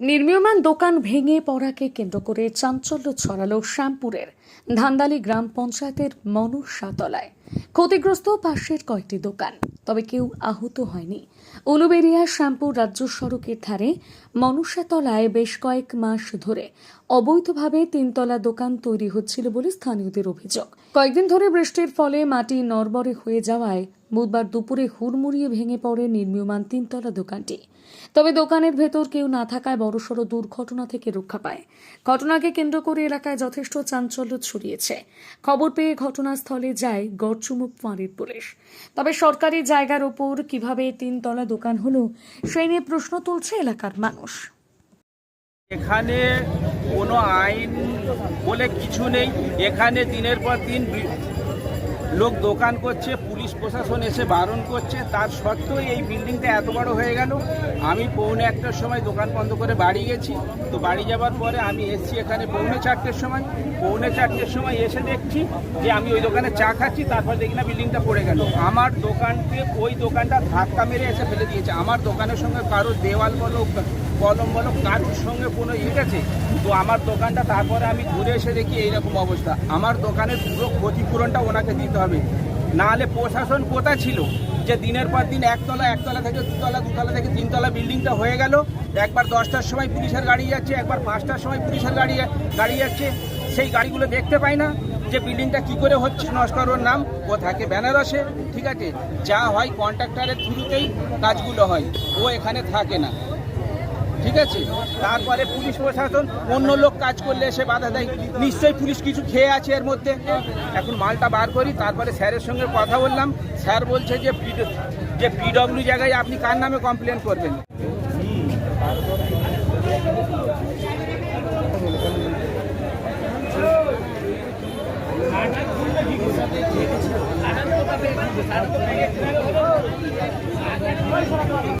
নির্মীয়মান দোকান ভেঙে পড়াকে কেন্দ্র করে চাঞ্চল্য ছড়ালো শ্যামপুরের ধান্দালি গ্রাম পঞ্চায়েতের মনুষ্যাতলায় ক্ষতিগ্রস্ত পাশের কয়েকটি দোকান, তবে কেউ আহত হয়নি। উলুবেরিয়া শ্যামপুর রাজ্য সড়কের ধারে মনুষ্যাতলায় বেশ কয়েক মাস ধরে অবৈধভাবে তিনতলা দোকান তৈরি হচ্ছিল বলে স্থানীয়দের অভিযোগ। কয়েকদিন ধরে বৃষ্টির ফলে মাটি নরবরে হয়ে যাওয়ায় বুধবার দুপুরে হুড়মুড়িয়ে ভেঙে পড়ে নির্মীয়মান তিনতলা দোকানটি। তবে দোকানের ভেতর কেউ না থাকায় বড়সড় দুর্ঘটনা থেকে রক্ষা পায়। ঘটনাকে কেন্দ্র করে এলাকায় যথেষ্ট চাঞ্চল্য ছড়িয়েছে। খবর পেয়ে ঘটনাস্থলে যায় গড়চুমুক ফাঁড়ির পুলিশ। তবে সরকারি জায়গার ওপর কীভাবে তিনতলা দোকান হলো, সেই নিয়ে প্রশ্ন তুলছে এলাকার মানুষ। এখানে কোনো আইন বলে কিছু নেই। এখানে দিনের পর দিন লোক দোকান করছে প্রশাসন এসে বারণ করছে। তার সত্ত্বেও এই বিল্ডিংটা এত বড় হয়ে গেল। আমি পৌনে একটার সময় দোকান বন্ধ করে বাড়ি গেছি। তো বাড়ি যাবার পরে আমি এসছি এখানে পৌনে চারটের সময়। পৌনে চারটের সময় এসে দেখছি যে আমি ওই দোকানে চা খাচ্ছি, তারপর দেখি না বিল্ডিংটা পড়ে গেল। আমার দোকানকে ওই দোকানটা ধাক্কা মেরে এসে ফেলে দিয়েছে। আমার দোকানের সঙ্গে কারও দেওয়াল বলো, কলম বলো, কারোর সঙ্গে কোনো ইট আছে তো আমার দোকানটা তারপরে আমি ঘুরে এসে দেখি এইরকম অবস্থা। আমার দোকানের পুরো ক্ষতিপূরণটা ওনাকে দিতে হবে। নাহলে প্রশাসন কোথা ছিল? যে দিনের পর দিন একতলা একতলা থেকে দুতলা দুতলা থেকে তিনতলা বিল্ডিংটা হয়ে গেল। একবার দশটার সময় পুলিশের গাড়ি যাচ্ছে, একবার পাঁচটার সময় পুলিশের গাড়ি গাড়ি যাচ্ছে। সেই গাড়িগুলো দেখতে পাই না যে বিল্ডিংটা কি করে হচ্ছে নস্করের নাম ও থাকে বেনারসে ঠিক আছে? যা হয় কন্ট্রাক্টরের থ্রুতেই কাজগুলো হয়, ও এখানে থাকে না। ঠিক আছে? তারপরে পুলিশ প্রশাসন অন্য লোক কাজ করলে এসে বাধা দেয়। নিশ্চয়ই পুলিশ কিছু খেয়ে আছে এর মধ্যে। এখন মালটা বার করি, তারপরে স্যারের সঙ্গে কথা বললাম। স্যার বলছে যে যে পিডব্লিউ জায়গায় আপনি কার নামে কমপ্লেন করবেন?